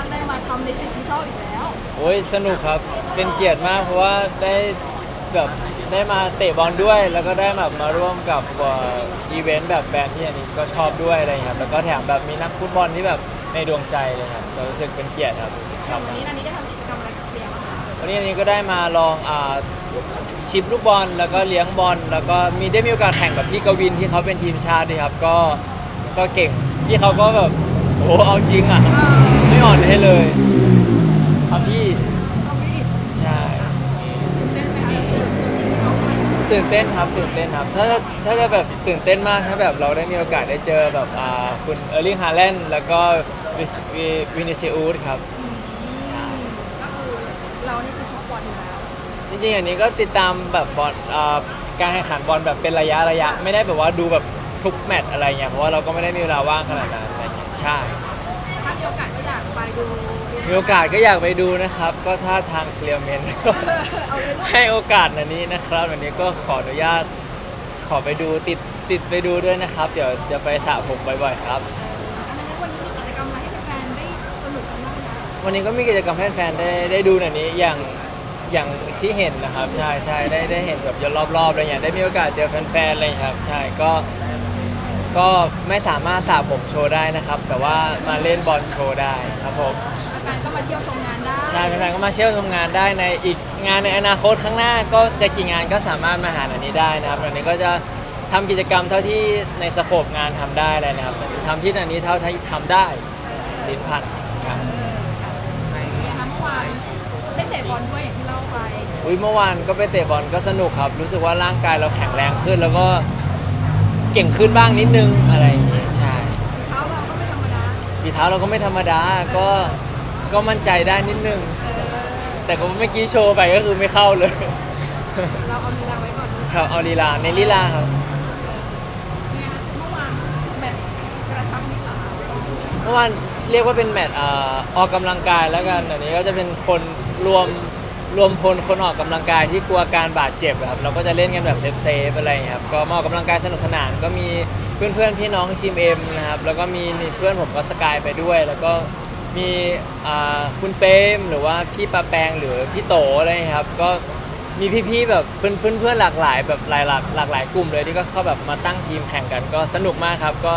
างได้มาทำในสิ่งที่ชอบอีกแล้ว โอ้ยสนุกครับ เป็นเกียรติมากเพราะว่าได้แบบได้มาเตะบอลด้วย แล้วก็ได้แบบมาร่วมกับเอ่ออีเวนต์แบบแบรนด์ที่อันนี้ก็ชอบด้วยอะไรอย่างเงี้ยครับแล้วก็แถมแบบมีนักฟุตบอลที่แบบในดวงใจเลยครับก็รู้สึกเป็นเกียรติครับชออย่าบงวันมากนี้นันนี้ได้ทำกิจกรรมอะไรกับเรียบ้างคะวันนี้อันนี้ก็ได้มาลองอ่าชิปลูกบอลแล้วก็เลี้ยงบอล แล้วก็มีได้มีโอกาสแข่งกับพี่กวินที่เขาเป็นทีมชาติด้วยครับก็ก็เก่งพี่เขาก็แบบโอ้เอาจริงอะ เออไม่ อ่อนให้เลยครับพี่เอาไปอีกใช่ตื่นเต้นไหมคะตื่นตัวจริงที่เขาใช้ตื่นเต้นครับตื่นเต้นครับ ถ้าถ้าจะแบบตื่นเต้นมากถ้าแบบเราได้มีโอกาสได้เจอแบบอ่าคุณเออร์ลิงฮาแลนด์แล้วก็วิสวิวินิซิอุสครับ ก็คือเรานี่คือชอบบอลอยู่แล้วจริงๆอันนี้ก็ติดตามแบบบอลอ่าการแข่งขันบอลแบบเป็นระยะระยะ ไม่ได้แบบว่าดูแบบทุกแมตช์อะไรเงี้ยเพราะว่าเราก็ไม่ได้มีเวลาว่างขนาดนั้นอะไรเงี้ยใช่ ไปดูมีโอกาสก็อยากไปดูนะครับ ก็ถ้าทางเคลียร์เมนก็เอาเลยลูกให้โอกาสอันนี้นะครับวันนี้ก็ขออนุญาตขอไปดูติดติดไปดูด้วยนะครับ เดี๋ยวจะไปสระผมบ่อยๆครับอันนั้นวันนี้มีกิจกรรมอะไรให้แฟนๆได้สนุกกันบ้างคะวันนี้ก็มีกิจกรรมให้แฟนๆได้ได้ดูหน่อยนี้อย่างอย่างที่เห็นนะครับ ใช่ใช่ได้ได้เห็นแบบย้อนรอบๆอะไรอย่างได้มีโอกาสเจอแฟนๆอะไรอย่างเลยครับ ใช่ก็ ก็ไม่สามารถสระผมโชว์ได้นะครับ แต่ว่ามาเล่นบอลโชว์ได้ครับผมแฟนๆก็มาเที่ยวชมงานได้ใช่แฟนๆก็มาเชี่ยวชมงานได้ในอีกงานในอนาคตข้างหน้าก็จะกี่งานก็สามารถมาหาอันนี้ได้นะครับวันนี้ก็จะทำกิจกรรมเท่าที่ในสโคปงานทำได้เลยนะครับทำที่อันนี้เท่าที่ทำได้ลิ้นพันครับนะคะเมื่อวานได้เตะบอลด้วยอย่างที่เล่าไป อุ้ยเมื่อวานก็ไปเตะบอลก็สนุกครับ รู้สึกว่าร่างกายเราแข็งแรงขึ้น แล้วก็ เก่งขึ้นบ้างนิดนึงอะไรอย่างเงี้ยใช่เท้าเราก็ไม่ธรรมดาฝีเท้าเราก็ไม่ธรรมดาก็ก็มั่นใจได้นิดนึงแต่ก็เมื่อกี้โชว์ไปก็คือไม่เข้าเลย เราเอาลีลาไว้ก่อนครับเอาลีลาในลีลาครับ เนี่ยค่ะเมื่อวานแบบกระชับมิตรเหรอคะเมื่อวานเรียกว่าเป็นแมตช์อ่าออกกำลังกายแล้วกันอันนี้ก็จะเป็นคนรวม รวมพลคนออกกำลังกายที่กลัวการบาดเจ็บอะครับเราก็จะเล่นกันแบบเซฟเซฟๆอะไรอย่างเงี้ยครับก็มาออกกำลังกายสนุกสนานก็มีเพื่อนเพื่อนๆพี่น้องทีมเอ็มนะครับแล้วก็มีมีเพื่อนผมก็สกายไปด้วย แล้วก็มีอ่าคุณเปรมหรือว่าพี่ปาแปงหรือพี่โตอะไรอย่างเงี้ยครับก็มีพี่ๆแบบเพื่อนเพื่อนเพื่อนๆหลากหลายแบบหลายหลากหลากหลายกลุ่มเลยที่ก็เข้าแบบมาตั้งทีมแข่งกันก็สนุกมากครับ ก็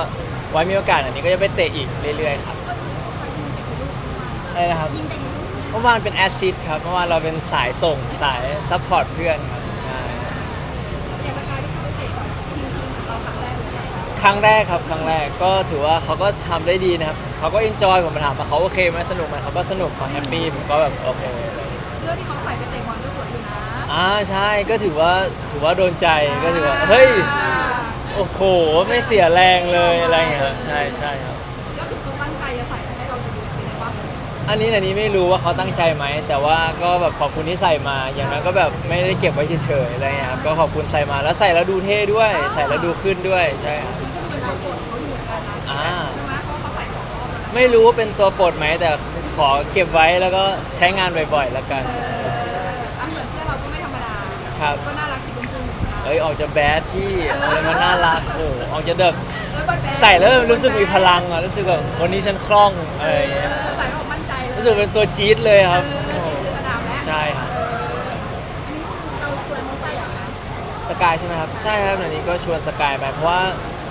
ไว้มีโอกาสอันนี้ก็จะไปเตะอีกเรื่อยๆครับอะไรนะครับ เมื่อวานเป็นแอสซิสครับเมื่อวานเราเป็นสายส่งสายซัพพอร์ตเพื่อนครับใช่อย่างสกายที่เขาไปเตะกับทีมทีมของเราครั้งแรกเลยนะคะครั้งแรกครับครั้งแรกก็ถือว่าเขาก็ทำได้ดีนะครับเขาก็เอนจอยผมมาถามว่าเขาโอเคไหมสนุกไหมเขาก็สนุกเขาแฮปปี้ผมก็แบบโอเคเสื้อที่เขาใส่ไปเตะบอลก็สวยอยู่นะอ่าใช่ก็ถือว่าถือว่าโดนใจก็ถือว่าเฮ้ยโอ้โหไม่เสียแรงเลยอะไรอย่างเงี้ยครับใช่ใช่ครับ อันนี้อันนี้ไม่รู้ว่าเขาตั้งใจไหม แต่ว่าก็แบบขอบคุณที่ใส่มา อย่างนั้นก็แบบไม่ได้เก็บไว้เฉยๆอะไรเงี้ยครับก็ขอบคุณใส่มาแล้วใส่แล้วดูเท่ด้วย ใส่แล้วดูขึ้นด้วยใช่ครับนี่ก็ดูเป็นตัวโปรดของเขาอยู่เหมือนกันนะอ่าใช่ไหมเพราะเขาใส่สองรอบแล้วนะไม่รู้ว่าเป็นตัวโปรดไหมแต่ขอเก็บไว้แล้วก็ใช้งานบ่อยๆแล้วกันอะเหมือนเสื้อเราก็ไม่ธรรมดาครับก็น่ารักสีชมพูเหมือนกันเอ้ยออกจะแบดที่อะไรมันน่ารักโอ้โหออกจะแบบแล้วบอลแบนใส่แล้วรู้สึกมีพลังอะรู้สึกแบบวันนี้ฉันคล่องอะไรอย่างเงี้ย รู้สึกเป็นตัวจี๊ดเลยครับเออที่ชื่อสนามแล้วใช่ครับ เราชวนเขาไปเหรอคะสกายใช่ไหมครับ ใช่ครับอันนี้ก็ชวนสกายไปเพราะว่า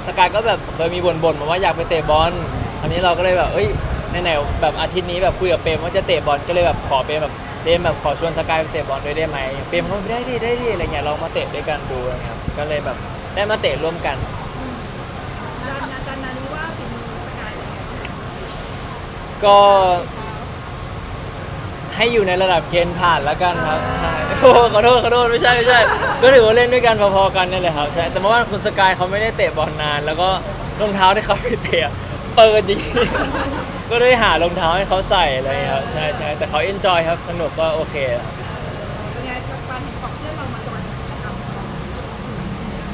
สกายก็แบบเคยมีบ่นๆมาว่าอยากไปเตะบอลอันนี้เราก็เลยแบบเอ้ยไหนๆแบบอาทิตย์นี้แบบคุยกับเปรมว่าจะเตะบอลก็เลยแบบขอเปรมแบบเปรมแบบขอชวนสกายไปเตะบอลด้วยได้ไหมเปรมเขาได้ดิได้ดิอะไรเงี้ยลองมาเตะด้วยกันดูนะครับก็เลยแบบได้มาเตะร่วมกัน อาจารย์อาจารย์นานี้ว่าฝีมือสกายเป็นไงบ้างก็ ให้อยู่ในระดับเกณฑ์ผ่านแล้วกันครับใช่โอ้ขอโทษขอโทษไม่ใช่ไม่ใช่ ก็ถือว่าเล่นด้วยกันพอๆกันนี่แหละครับใช่แต่เมื่อวานคุณสกายเขาไม่ได้เตะบอลนาน แล้วก็รองเท้าที่เขาไปเตะเปิดจริงก็ได้หารองเท้าให้เขาใส่อะไรอย่างเงี้ยครับใช่ใช่แต่เขาเอนจอยครับสนุกก็โอเคครับเป็นไงการเห็นบอกเพื่อนเรามาจอยกิจกรรมของเรา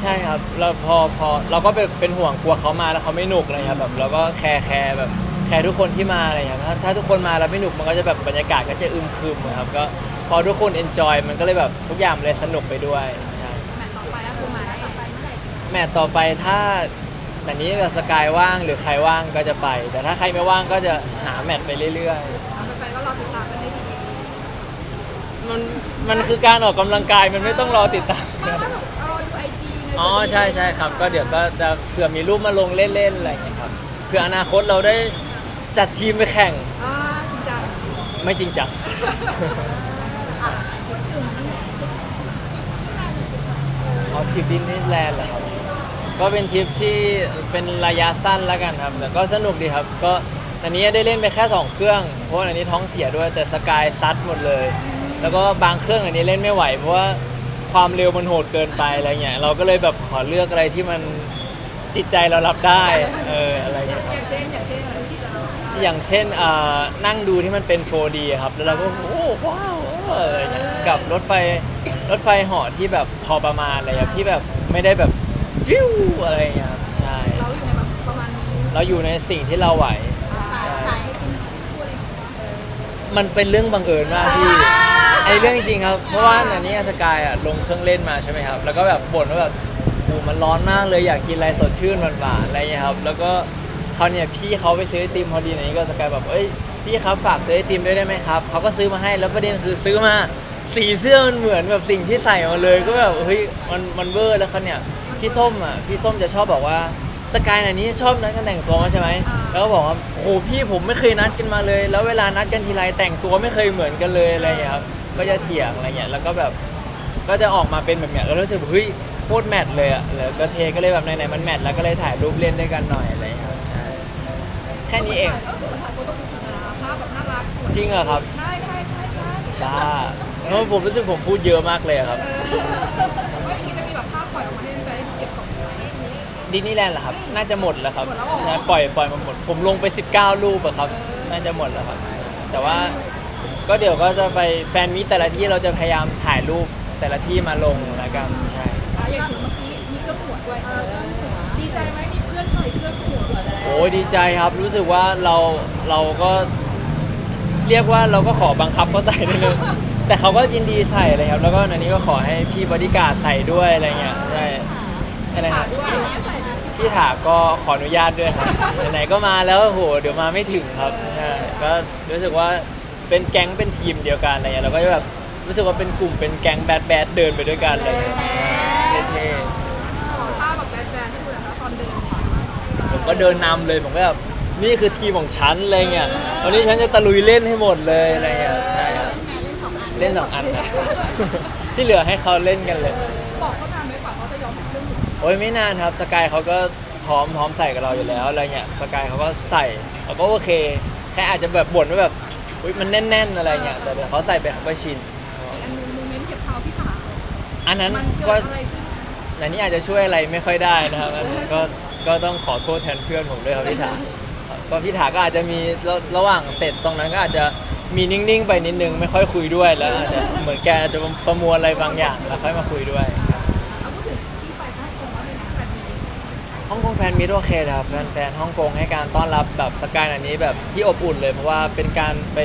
ใช่ครับเราพอพอเราก็เป็นเป็นห่วงกลัวเขามาแล้วเขาไม่หนุกอะไรครับแบบเราก็แคร์แคร์แบบ แคร์ทุกคนที่มาอะไรอย่างเงี้ยถ้าถ้าทุกคนมาแล้วไม่หนุกมันก็จะแบบบรรยากาศก็จะอึมครึมอะครับก็พอทุกคนเอนจอยมันก็เลยแบบทุกอย่างมันเลยสนุกไปด้วยใช่แมตช์ต่อไปก็คือมาได้ต่อไปเมื่อไหร่แมตต์ต่อไปถ้าแต่นี้กับสกายว่างหรือใครว่างก็จะไป แต่ถ้าใครไม่ว่างก็จะหาแมทไปเรื่อยเอาไปๆก็รอติดตามกันได้ดีๆมันมันคือการออกกำลังกายมันไม่ต้องรอติดตาม ไม่ไม่แบบเอาดูไอจีในอ๋อใช่ใช่ครับ ก็เดี๋ยวก็จะเผื่อมีรูปมาลงเล่นๆอะไรอย่างเงี้ยครับเผื่ออนาคตเราได้ จัดทีมไปแข่งอ่าจริงจังไม่จริงจังอะพูดถึงเอาทริปดิสนีย์แลนด์เหรอครับ ก็เป็นทริปที่เป็นระยะสั้นแล้วกันครับ แต่ก็สนุกดีครับ ก็อันนี้ได้เล่นไปแค่ 2 เครื่อง เพราะว่าอันนี้ท้องเสียด้วย แต่สกายซัดหมดเลย แล้วก็บางเครื่องอันนี้เล่นไม่ไหว เพราะว่าความเร็วมันโหดเกินไปอะไรเงี้ย เราก็เลยแบบขอเลือกอะไรที่มันจิตใจเรารับได้ เอออะไร อย่างเช่นอ่านั่งดูที่มันเป็น 4D ครับ แล้วเราก็โอ้ว้าวเอออะไรเงี้ยกับรถไฟรถไฟเหาะที่แบบพอประมาณอะไรครับที่แบบไม่ได้แบบฟิวอะไรเงี้ยครับใช่ เราอยู่ในแบบประมาณนี้เราอยู่ในสิ่งที่เราไหวอ่าสายให้กินช่วยมันเป็นเรื่องบังเอิญมากพี่ไอเรื่องจริงครับ เพราะว่าอันนี้สกายอะลงเครื่องเล่นมาใช่ไหมครับ แล้วก็แบบบ่นว่าแบบโอ้มันร้อนมากเลยอยากกินอะไรสดชื่นหวานๆอะไรเงี้ยครับ แล้วก็ เขาวเนี่ยพี่เขาไปซื้อไอติมพอดีอันนี้ก็สกายแบบเอ้ยพี่ครับฝากซื้อไอติมด้วยได้ไหมครับเขาก็ซื้อมาให้แล้วประเด็นคือซื้อมาสีเสื้อมันเหมือนแบบสิ่งที่ใส่มาเลยก็แบบเฮ้ยมันมันเวอร์แล้วเขาเนี่ยพี่ส้มอะพี่ส้มจะชอบบอกว่าสกายอันนี้ชอบนัดกันแต่งตัวมาใช่ไหมแล้วก็บอกว่าโหพี่ผมไม่เคยนัดกันมาเลย แล้วเวลานัดกันทีไรแต่งตัวไม่เคยเหมือนกันเลยอะไรอย่างเงี้ยครับก็จะเถียงอะไรเงี้ยแล้วก็แบบก็จะออกมาเป็นแบบเนี้ยแล้วรู้สึกว่าเฮ้ยโคตรแมทเลยอะแล้วก็เทก็เลยแบบไหนๆมันแมทแล้วก็เลยถ่ายรูปเล่นด้วยกันหน่อยอะไรอย่างเงี้ยครับใช่ แค่นี้เองเออเหมือนถ่ายโฟโต้บุ๊กนะภาพแบบน่ารักสวยจริงเหรอครับ ใช่ใช่ใช่ใช่บ้าเพราะผมรู้สึกผมพูดเยอะมากเลยอะครับเออว่าอย่างนี้จะมีแบบภาพปล่อยออกมาให้แฟนๆเก็บตกไหมดิสนีย์แลนด์เหรอครับ น่าจะหมดแล้วครับ หมดแล้วเหรอ ใช่ปล่อยปล่อยมาหมด ผมลงไป 19 รูปอะครับ น่าจะหมดแล้วครับ แต่ว่าก็เดี๋ยวก็จะไปแฟนมิตแต่ละที่เราจะพยายามถ่ายรูปแต่ละที่มาลงแล้วกันใช่ อะอย่างถึงเมื่อ อ้ยดีใจครับรู้สึกว่าเราเราก็เรียกว่าเราก็ขอบังคับเขาใส่นิดนึงแต่เขาก็ยินดีใส่เลยครับ แล้วก็อันนี้ก็ขอให้พี่บริการดใส่ด้วยอะไรเงี้ยใช่อะไรขานะด้วยพี่ถาก็ขออนุญาตด้วยครับไหนๆก็มาแล้วโหเดี๋ยวมาไม่ถึงครับใช่ก็รู้สึกว่าเป็นแก๊งเป็นทีมเดียวกันอะไรเงี้ยเราก็จะแบบรู้สึกว่าเป็นกลุ่มเป็นแก๊งแบดแบดเดินไปด้วยกันอะไรเลยใช่เท่ ก็เดินนำเลยผมก็แบบนี่คือทีมของฉันอะไรเงี้ยวันนี้ฉันจะตะลุยเล่นให้หมดเลยอะไรเงี้ยใช่ครับเล่นสองอันเล่นสองอันนะ ที่เหลือให้เขาเล่นกันเลยบอกเขานานไหมกว่าเขาจะยอมเป็นเครื่องหัวโอ้ยไม่นานครับสกายเขาก็พร้อมพร้อมใส่กับเราอยู่แล้วอะไรเงี้ยสกายเขาก็ใส่เขาก็โอเคแค่อาจจะแบบบ่นว่าแบบอุ๊ยมันแน่น ๆ อะไรเงี้ยแต่เดี๋ยวเขาใส่ไปเขาก็ชิน อีกอันหนึงโมเมนต์เก็บเท้าพี่ขาอันนั้นมันก็เกิดอะไรขึ้น อันนี้อาจจะช่วยอะไรไม่ค่อยได้นะครับอันนี้ก็ ก็ต้องขอโทษแทนเพื่อนผมด้วยครับพี่ถาก็พี่ถาก็อาจจะมีระระหว่างเสร็จตรงนั้นก็อาจจะมีนิ่งๆไปนิดนึงไม่ค่อยคุยด้วยแล้วอาจจะเหมือนแกอาจจะประมวลอะไรบางอย่างแล้วค่อยมาคุยด้วยเอาพูดถึงที่ไปฮ่องกงว่าเป็นไงแฟนมีฮ่องกงแฟนมิตรโอเคนะครับแฟนๆฮ่องกงให้การต้อนรับแบบสกายอันนี้แบบที่อบอุ่นเลยเพราะว่าเป็นการไป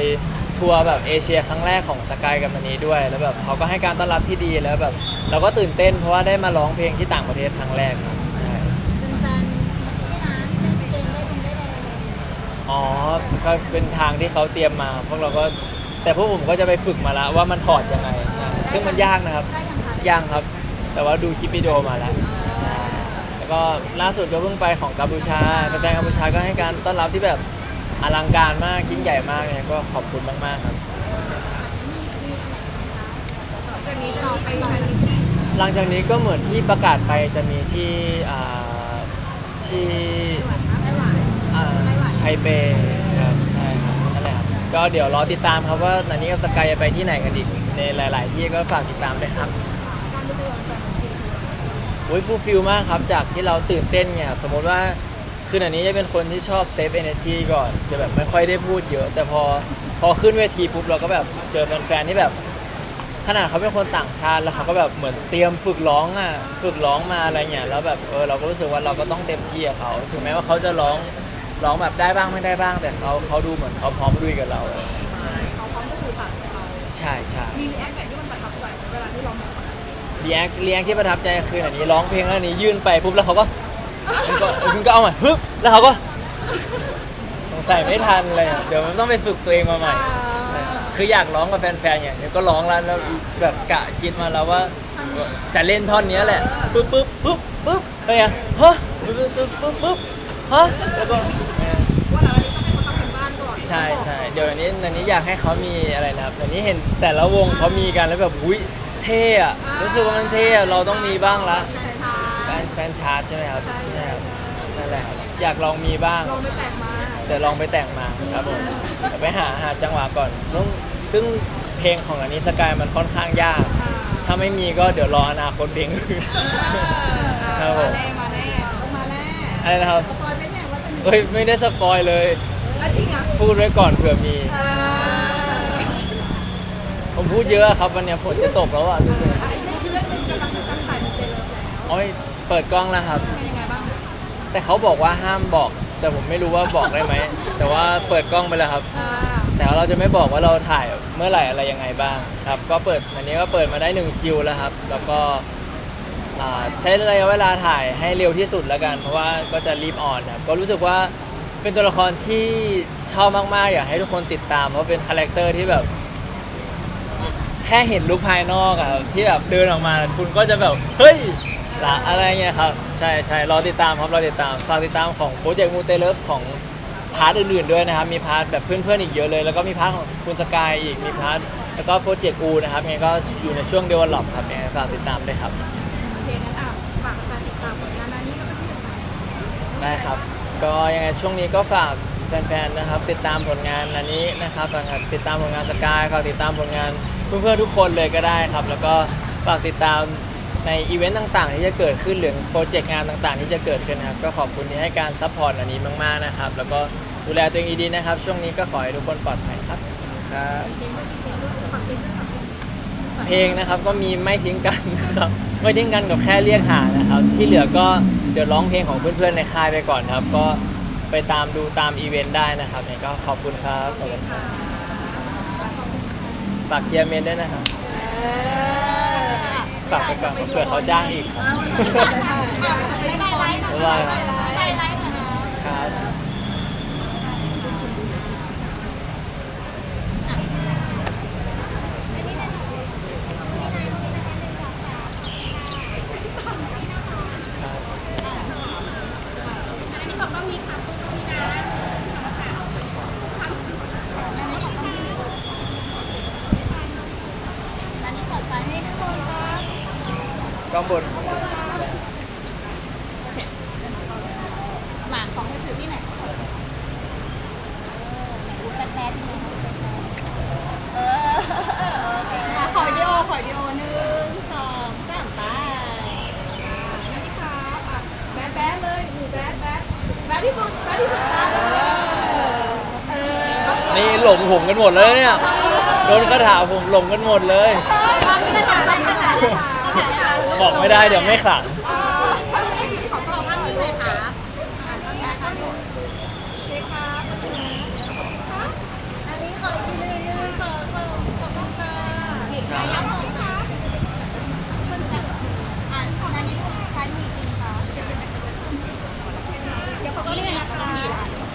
ทัวร์แบบเอเชียครั้งแรกของสกายกับอันนี้ด้วย แล้วแบบเขาก็ให้การต้อนรับที่ดีแล้วแบบเราก็ตื่นเต้นเพราะว่าได้มาร้องเพลงที่ต่างประเทศครั้งแรกครับใช่ เป็นแฟนนี่นะเล่นเกมได้ลงได้เลย อ๋อก็เป็นทางที่เขาเตรียมมา พวกเราก็แต่พวกผมก็จะไปฝึกมาแล้วว่ามันถอดยังไงใช่ซึ่งมันยากนะครับ ได้ยังคะยังครับ แต่ว่าดูคลิปวิดีโอมาแล้ว แล้วก็ล่าสุดก็เพิ่งไปของกัมพูชาแฟนๆกัมพูชาก็ให้การต้อนรับที่แบบอลังการมากยิ่งใหญ่มากเนี่ยก็ขอบคุณมากๆครับจากคราไปแฟนมีที่หลังจากนี้ก็เหมือนที่ประกาศไปจะมีที่อ่าที่ ไทเปครับใช่ครับนั่นแหละครับก็เดี๋ยวรอติดตามครับว่านันนี้กับสกายจะไปที่ไหนกันอีกในหลาย ๆ ที่ก็ฝากติดตามด้วยครับการดูแลแฟนมีที่คืออะไรโอ้ยฟูลฟิลมากครับจากที่เราตื่นเต้นไงครับสมมติว่าคืนอันนี้จะเป็นคนที่ชอบเซฟเอเนจีก่อนจะแบบไม่ค่อยได้พูดเยอะ แต่พอพอขึ้นเวทีปุ๊บเราก็แบบเจอแฟนๆที่แบบ ขนาดเขาเป็นคนต่างชาติแล้วเขาก็แบบเหมือนเตรียมฝึกร้องอะฝึกร้องมาอะไรเงี้ยแล้วแบบเออเราก็รู้สึกว่าเราก็ต้องเต็มที่กับเขาถึงแม้ว่าเขาจะร้อง ร้องแบบได้บ้างไม่ได้บ้าง แต่เขาเขาดูเหมือนเขาพร้อมลุยกับเราอะไรเงี้ยใช่เขาพร้อมจะสื่อสารกับเรา ใช่ใช่มีรีแอคไหนที่มันประทับใจไหมเวลาที่เรามองเขารีแอครีแอคที่ประทับใจคืออันนี้ร้องเพลงแล้วอันนี้ยื่นไปปุ๊บแล้วเขาก็มันก็มันก็เอาใหม่ฮึบแล้วเขาก็สงสัยไม่ทันเลยอะเดี๋ยวมันต้องไปฝึกตัวเองมาใหม่ใช่คืออยากร้องกับแฟนๆอย่างเนี้ยก็ร้องแล้วแล้วแบบกะคิดมาแล้วว่า จะเล่นท่อนเนี้ยแหละปึ๊บปึ๊บปึ๊บปึ๊บอะไรอะฮะปึ๊บปึ๊บปึ๊บปึ๊บฮะแล้วก็ ช่ใช่เดี๋ยวอันนี้อันนี้อยากให้เขามีอะไรนะครับอันนี้เห็นแต่ละวงเขามีกันแล้วแบบอุ้ยเท่อะรู้สึกว่ามันเท่อะเราต้องมีบ้างละใช่ใช่แฟนแฟนชาร์จใช่ไหมครับใช่ครับนั่นแหละครับอยากลองมีบ้าง ลองไปแตกมาเดี๋ยวลองไปแต่งมาครับผมแต่ไปหาหาจังหวะก่อนต้องซึ่งเพลงของอันนี้สกายมันค่อนข้างยากอ่าถ้าไม่มีก็เดี๋ยวรออนาคตเพลงอื่นครับผมมาแน่มาแน่มาแน่อะไรนะครับสปอยไม่แน่ว่าจะมีเฮ้ยไม่ได้สปอยเลยแล้วจริงอะ พูดไว้ก่อนเผื่อมีอ่าผมพูดเยอะครับวันเนี้ยฝนจะตกแล้วอะทุกคนอะอีกเรื่องคือเรื่องหนึงกำลังกำลังถ่ายเป็นเจริญแล้วโอ้ยเปิดกล้องแล้วครับเป็นยังไงบ้างแต่เขาบอกว่าห้ามบอก แต่ผมไม่รู้ว่าบอกได้ไหม แต่ว่าเปิดกล้องไปแล้วครับอ่าแต่ว่าเราจะไม่บอกว่าเราถ่ายเมื่อไหร่อะไรยังไงบ้างครับ ก็เปิดอันนี้ก็เปิดมาได้1คิวแล้วครับ แล้วก็อ่าใช้ระยะเวลาถ่ายให้เร็วที่สุดแล้วกัน เพราะว่าก็จะรีบออนครับ ก็รู้สึกว่า เป็นตัวละครที่ชอบมากๆ อยากให้ทุกคนติดตาม เพราะเป็นคาแรคเตอร์ที่แบบ แค่เห็นลุคภายนอกอะครับที่แบบเดินออกมาคุณก็จะแบบเฮ้ยละอะไรเงี้ยครับ ใช่ใช่รอติดตามครับรอติดตามฝากติดตามของโปรเจกต์มูเตเลิฟของพาร์ทอื่นๆด้วยนะครับ มีพาร์ทแบบเพื่อนๆอีกเยอะเลย แล้วก็มีพาร์ทของคุณสกายอีกมีพาร์ทแล้วก็โปรเจกต์อูนะครับยังไงก็อยู่ในช่วงเดเวลลอปครับยังไงฝากติดตามด้วยครับ โอเคงั้นอะฝากแฟนๆติดตามผลงานอันนี้ก็เป็นที่ไหนได้ครับ ก็ยังไงช่วงนี้ก็ฝากแฟนๆนะครับ ติดตามผลงานอันนี้นะครับฝากติดตามผลงานสกายฝากติดตามผลงานเพื่อนๆทุกคนเลยก็ได้ครับ แล้วก็ฝากติดตามในอีเวนต์ต่างๆ ที่จะเกิดขึ้นหรือโปรเจกต์งานต่างๆ ที่จะเกิดขึ้นนะครับ ก็ขอบคุณที่ให้การซัพพอร์ตอันนี้มากๆนะครับ แล้วก็ดูแลตัวเองดีๆนะครับ ช่วงนี้ก็ขอให้ทุกคนปลอดภัยครับครับเพลงด้วยเพลงด้วยฝากเพลงด้วยฝากเพลงเพลงนะครับก็มีไม่ทิ้งกันนะครับไม่ทิ้งกันกับแค่เรียกหานะครับ ที่เหลือก็ เดี๋ยวร้องเพลงของเพื่อนๆในค่ายไปก่อนครับ ก็ไปตามดูตามอีเวนต์ได้นะครับเนี่ยก็ขอบคุณครับขอบคุณครับฝากเคลียร์เมนด้วยนะครับฝากไปก่อนเผื่อเขาจ้างอีกครับไม่ได้ไลฟ์หน่อยบ๊ายบายครับ ไม่ได้ไลฟ์หน่อยนะ ครับ อันนี้ของต้องมีค่ะต้องมีนะ อันนี้ขอซ้ายให้ทุกคนครับ กล้องบน หมากของให้ถือที่ไหนเออไหนดูแป๊ดๆที่ไหนเออโอเคอะข อวิดีโอขอวิดีโอหนึ่งสองสามไปนี่ค่ะอะแบดแบดเลยหนูแบดแบดแบดที่สุดแบดที่สุดจ้าเออเออนี่หลงผมกันหมดเลยเนี่ยโดนคาถาผมหลงกันหมดเลยมามีขนาดอะไรขนาดอะไรบอกไม่ได้เดี๋ยวไม่ขลัง อ่าถ้าอย่างนี้คือที่ของต้อง ภาพนี้เลยค่ะ เช็คครับ อันนี้ขออีกทีหนึ่งหนึ่งสองสามขอบคุณค่ะเห็นไหมย้ำของค่ะคนแซ่บอะอันนี้ซ้ายมือคุณค่ะ เดี๋ยวเขาก็เรียกนะคะ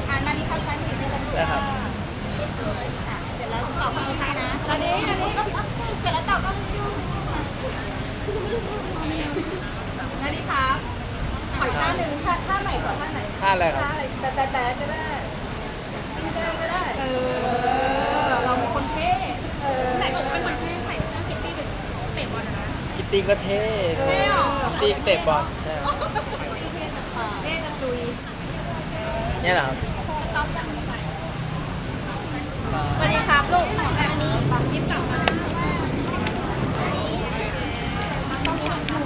อะอันนี้เข้าซ้ายมือด้วยกัน ได้ครับ อะเสร็จแล้วตอบคำท้ายนะอันนี้อันนี้เสร็จแล้วตอบก็ยุ่งนาดีครับขออีกท่าหนึ่งท่าท่าใหม่ก่อน ท่าไหนท่าอะไรครับท่าอะไรแต่แต่แต่ก็ได้ไม่ได้ก็ได้ เออเราเป็นคนเท่เออไหนบอกว่าเป็นคนเท่ใส่เสื้อคิตตี้ไปเตะบอลนะคิตตี้ก็เท่เท่หรอคิตตี้เตะบอลใช่ครับเท่จะตุยเนี่ยแหละครับสวัสดีครับลูกอันนี้ยิ้มสามมา